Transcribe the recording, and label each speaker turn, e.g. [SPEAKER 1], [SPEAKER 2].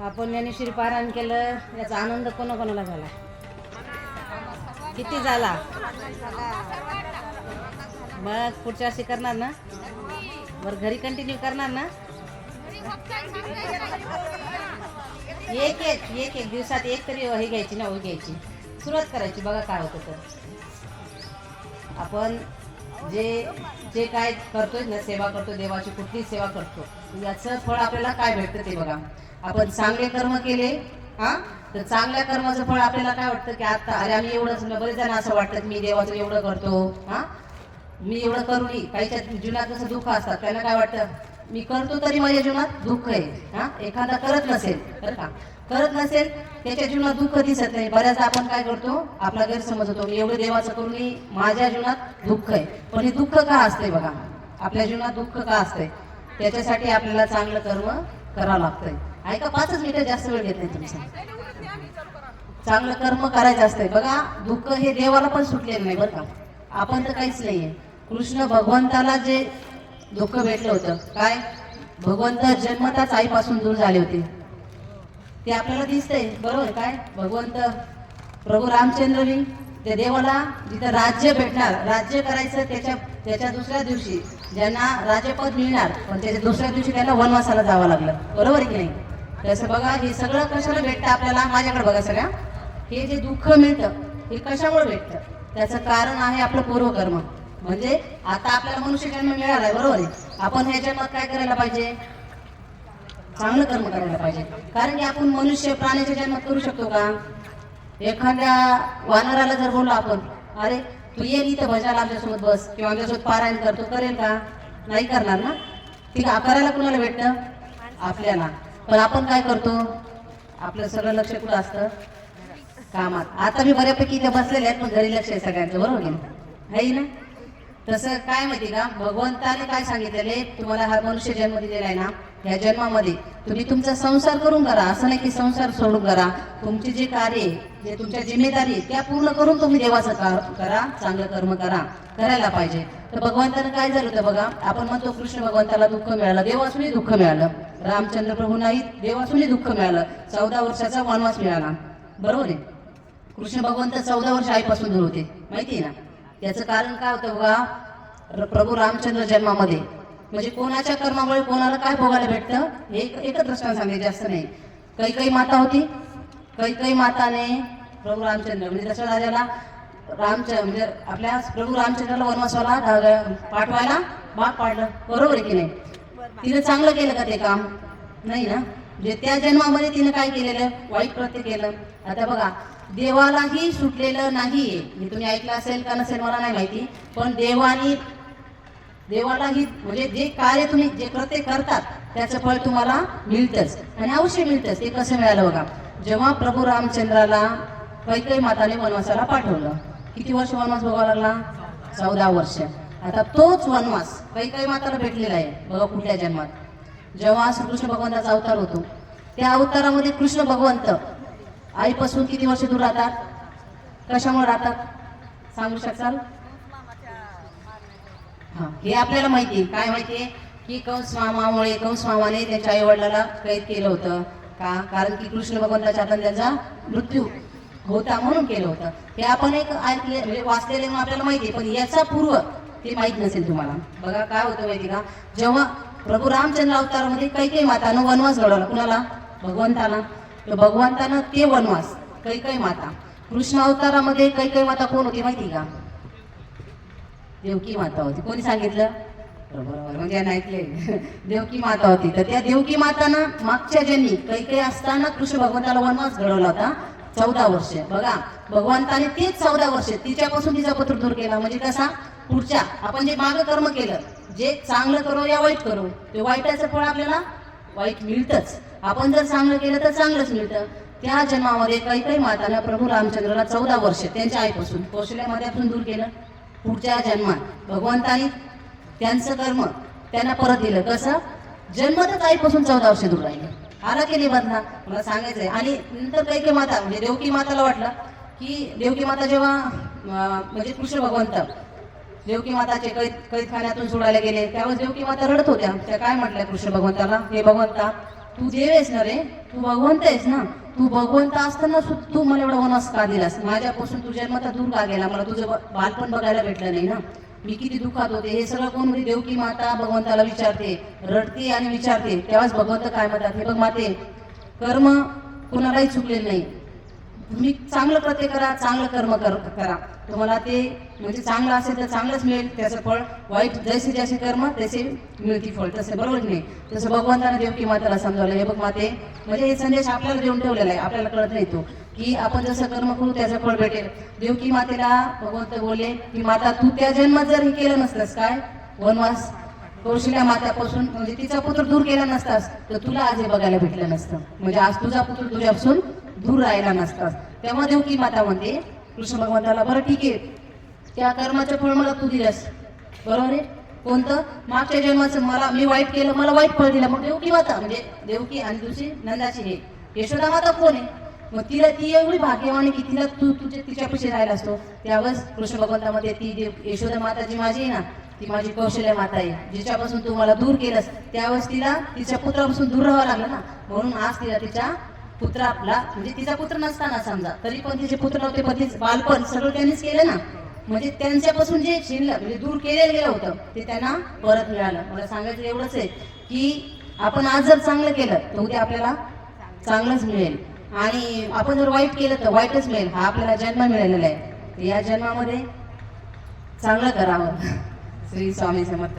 [SPEAKER 1] आपण पुण्याने पारायण केलं याचा आनंद कोणाकोणाला झाला? किती झाला? मग पुढच्या वर्षी करणार ना? बरं घरी कंटिन्यू करणार ना? एक एक एक एक दिवसात एक तरी हे घ्यायची ना ओळी घ्यायची. सुरुवात करायची बघा काय होतं तर. आपण जे जे काय करतोय ना सेवा करतो देवाची कुठली सेवा करतो याचं फळ आपल्याला काय भेटतं ते बघा. आपण चांगले कर्म केले हा? तर चांगल्या कर्माचं फळ आपल्याला काय वाटतं की आता अरे आम्ही एवढं समजा बरेच जण असं वाटतं की मी देवाचं एवढं करतो हा? मी एवढं करूनही काहीच्या जीवनात जसं दुःख असतात त्यांना काय वाटतं? मी करतो तरी माझ्या जीवनात दुःख आहे. हा? एखादा करत नसेल बरं का? करत नसेल त्याच्या जीवनात दुःख दिसत नाही. बऱ्याचदा आपण काय करतो? आपला गैरसमज होतो. मी एवढं देवाचं करूनही माझ्या जीवनात दुःख आहे. पण हे दुःख का असते बघा? आपल्या जीवनात दुःख का असते त्याच्यासाठी आपल्याला चांगलं कर्म करावं लागतंय. ऐका पाचच मिनिटं जास्त वेळ घेत नाही तुमचा चांगलं कर्म करायचं असतंय. बघा दुःख हे देवाला पण सुटलेलं नाही बरं का? आपण तर काहीच नाहीये. कृष्ण भगवंताला जे दुःख भेटलं होतं. काय? भगवंत जन्मताच आईपासून दूर झाले होते. ते आपल्याला दिसतंय. बरोबर काय? भगवंत प्रभू रामचंद्रनी त्या देवाला जिथं राज्य भेटणार राज्य करायचं त्याच्या त्याच्या दुसऱ्या दिवशी ज्यांना राज्यपद मिळणार पण त्याच्या दुसऱ्या दिवशी त्यांना वनवासाला जावं लागलं. बरोबर की नाही? तसं बघा हे सगळं कशाला भेटतं आपल्याला? माझ्याकडे बघा सगळ्या. हे जे दुःख मिळतं हे कशामुळे भेटतं? त्याचं कारण आहे आपलं पूर्वकर्म. म्हणजे आता आपल्याला मनुष्य जन्म मिळाला आहे बरोबर आहे. आपण ह्या जन्मात काय करायला पाहिजे? चांगलं कर्म करायला पाहिजे. कारण की आपण मनुष्य प्राण्याच्या जन्मात करू शकतो का? एखाद्या वानराला जर बोललो आपण अरे तू ये इथं भजाला आमच्यासोबत बस किंवा आमच्यासोबत पारायण करतो करेल का? नाही करणार ना. ठीक आहे करायला कुणाला भेटतं? आपल्याला. पण आपण काय करतो? आपलं सगळं लक्ष कुठं असतं? कामात. आता मी बऱ्यापैकी इथे बसलेले आहेत पण घरी लक्ष आहे सगळ्यांचं बरोबर आहे नाही? ना? तसं काय माहिती का? भगवंताने काय सांगितलेले? तुम्हाला हा मनुष्य जन्म दिलेला आहे ना या जन्मामध्ये तुम्ही तुमचा संसार करून करा. असं नाही की संसार सोडून करा. तुमची जे कार्य जे तुमच्या जिम्मेदारी त्या पूर्ण करून तुम्ही देवाचं करा चांगलं कर्म करा करायला पाहिजे. तर भगवंतानं काय झालं होतं बघा? आपण म्हणतो कृष्ण भगवंताला दुःख मिळालं देवासूनही दुःख मिळालं. रामचंद्र प्रभूंनाही देवासूनही दुःख मिळालं. चौदा वर्षाचा वनवास मिळाला. बरोबर आहे? कृष्ण भगवंत चौदा वर्ष आईपासून दूर होते. माहिती आहे ना? याचं कारण काय होतं बघा? प्रभू रामचंद्र जन्मामध्ये. म्हणजे कोणाच्या कर्मामुळे कोणाला काय भोगायला भेटतं? हे एकच दृष्टांत सांगते जास्त नाही. काही काही माता होती. काही काही माताने प्रभू रामचंद्र म्हणजे दशरथ राजाला रामचंद्र म्हणजे आपल्या प्रभू रामचंद्राला वनवासाला पाठवायला भाग पाडलं. बरोबर आहे की नाही? तिने चांगलं केलं का ते काम? नाही ना? म्हणजे त्या जन्मामध्ये तिने काय केलेलं? वाईट कृत्य केलं. आता बघा देवालाही सुटलेलं नाहीये हे तुम्ही ऐकलं असेल का नसेल मला नाही माहिती. पण देवानी देवालाही म्हणजे जे कार्य तुम्ही जे कृत्य करतात त्याचं फळ तुम्हाला मिळतंच. आणि अवश्य मिळतंच. ते कसं मिळालं बघा. जेव्हा प्रभू रामचंद्राला कैकई माताने वनवासाला पाठवलं. किती वर्ष वनवास बघावा लागला? चौदा वर्ष. आता तोच वनवास कैकई माताला भेटलेला आहे. बघा कुठल्या जन्मात. जेव्हा श्रीकृष्ण भगवंताचा अवतार होतो. त्या अवतारामध्ये कृष्ण भगवंत आईपासून किती वर्ष दूर राहतात? कशामुळे राहतात? सांगू शकाल? हा हे आपल्याला माहिती. आहे. काय माहितीये की कंस मामामुळे कंस मामाने त्यांच्या आई वडिलाला कैद केलं होतं. का? कारण की कृष्ण भगवंताच्या हातात त्यांचा मृत्यू होता म्हणून केलं होतं. हे आपण एक ऐकले वाचलेले म्हणून आपल्याला माहिती आहे. पण याचा पूर्व ते माहीत नसेल तुम्हाला. बघा काय होतं माहिती का? जेव्हा प्रभू रामचंद्र अवतारामध्ये काही मातानं वनवास घडवला. कुणाला? भगवंताला. तर भगवंतानं ते वनवास कैकई माता. कृष्ण अवतारामध्ये कैकई माता कोण होती माहिती का? देवकी माता होती. कोणी सांगितलं? बरोबर म्हणजे ऐकले देवकी माता होती. तर त्या देवकी मातानं मागच्या जन्मी काही काही असताना कृष्ण भगवंताला वनवास घडवला होता चौदा वर्ष. बघा भगवंताने तेच चौदा वर्ष तिच्यापासून तिचा पत्र दूर केला. म्हणजे कसा? पुढच्या आपण जे माग कर्म केलं जे चांगलं करू या वाईट करू ते वाईटाचं फळ आपल्याला वाईट मिळतंच. आपण जर चांगलं केलं तर चांगलंच मिळतं. त्या जन्मामध्ये काही काही मातानं प्रभू रामचंद्राला चौदा वर्ष त्यांच्या आईपासून कौशल्यामध्ये दूर केलं. पुढच्या जन्मात भगवंतानी त्यांचं कर्म त्यांना परत दिलं. कसं? जन्मतच आईपासून चौदा वर्ष दूर राहिलं. आला की नाही बदला मला सांगायचंय. आणि नंतर काही काही माता म्हणजे देवकी माताला वाटलं की देवकी माता जेव्हा म्हणजे कृष्ण भगवंत देवकी माताचे कैद कैदखान्यातून सोडायला गेले. त्यावेळेस देवकी माता रडत होत्या. त्या काय म्हटल्या कृष्ण भगवंताला? हे भगवंता तू देव आहेस ना रे तू भगवंत आहेस ना? तू भगवंत असताना सुद्धा तू मला एवढा वनवास का दिलास? माझ्यापासून तुझ्या जन्माचा दूर का गेला? मला तुझं बालपण बघायला भेटलं नाही ना? मी किती दुःखात होते. हे सगळं कोण म्हणजे देवकी माता भगवंताला विचारते. रडते आणि विचारते. तेव्हाच भगवंत काय म्हणतात? हे बघ माते कर्म कुणालाही चुकलेलं नाही. तुम्ही चांगलं कृत्य करा चांगलं कर्म कर करा. तुम्हाला ते म्हणजे चांगलं असेल तर चांगलंच मिळेल त्याचं फळ वाईट जैसे जैसे कर्म तसे मिळते फळ. तसे बरोबर नाही? तसं भगवंतानं देवकी मातेला समजावलं. हे बघ माते म्हणजे हे संदेश आपल्याला देऊन ठेवलेला आहे. आपल्याला कळत नाही तो की आपण जसं कर्म करू त्याचं फळ भेटेल. देवकी मातेला भगवंत बोलले की माता तू त्या जन्मात जर हे केलं नसतंस काय? वनवास कौशल्या मातापासून म्हणजे तिचा पुत्र दूर केला नसतास तर तुला आज हे बघायला भेटलं नसतं. म्हणजे आज तुझा पुत्र तुझ्यापासून दूर राहिला नसतास तेव्हा देवकी माता म्हणते कृष्ण भगवंताला बरं ठीक आहे. त्या कर्माचं फळ मला तू दिलंस. बरोबर आहे? कोणतं? मागच्या जन्माचं मला मी वाईट केलं मला वाईट फळ दिलं. मग देवकी माता म्हणजे देवकी आणि दुसरी नंदाची हे. यशोदा माता कोण आहे? मग तिला ती एवढी भाग्यवान की तिला तू तुझ्या तिच्यापाशी राहिला असतो. त्यावेळेस कृष्ण भगवंतामध्ये ती देव यशोदा माता जी माझी आहे ना ती माझी कौशल्य माता आहे. जिच्यापासून तू मला दूर केलंस त्यावेळेस तिला तिच्या पुत्रापासून दूर राहावं लागलं ना. म्हणून आज तिला तिच्या पुत्र आपला म्हणजे तिचा पुत्र नसताना समजा तरी पण तिचे पुत्र होते पण तिचं बालपण सगळं त्यांनीच केलं ना. म्हणजे त्यांच्यापासून जे शिल्लक म्हणजे दूर केलेलं गेलं होतं ते त्यांना परत मिळालं. मला सांगायचं एवढंच आहे की आपण आज जर चांगलं केलं तर उद्या आपल्याला चांगलंच मिळेल. आणि आपण जर वाईट केलं तर वाईटच मिळेल. हा आपल्याला जन्म मिळालेला आहे. या जन्मामध्ये चांगलं करावं. श्री स्वामी समर्थ.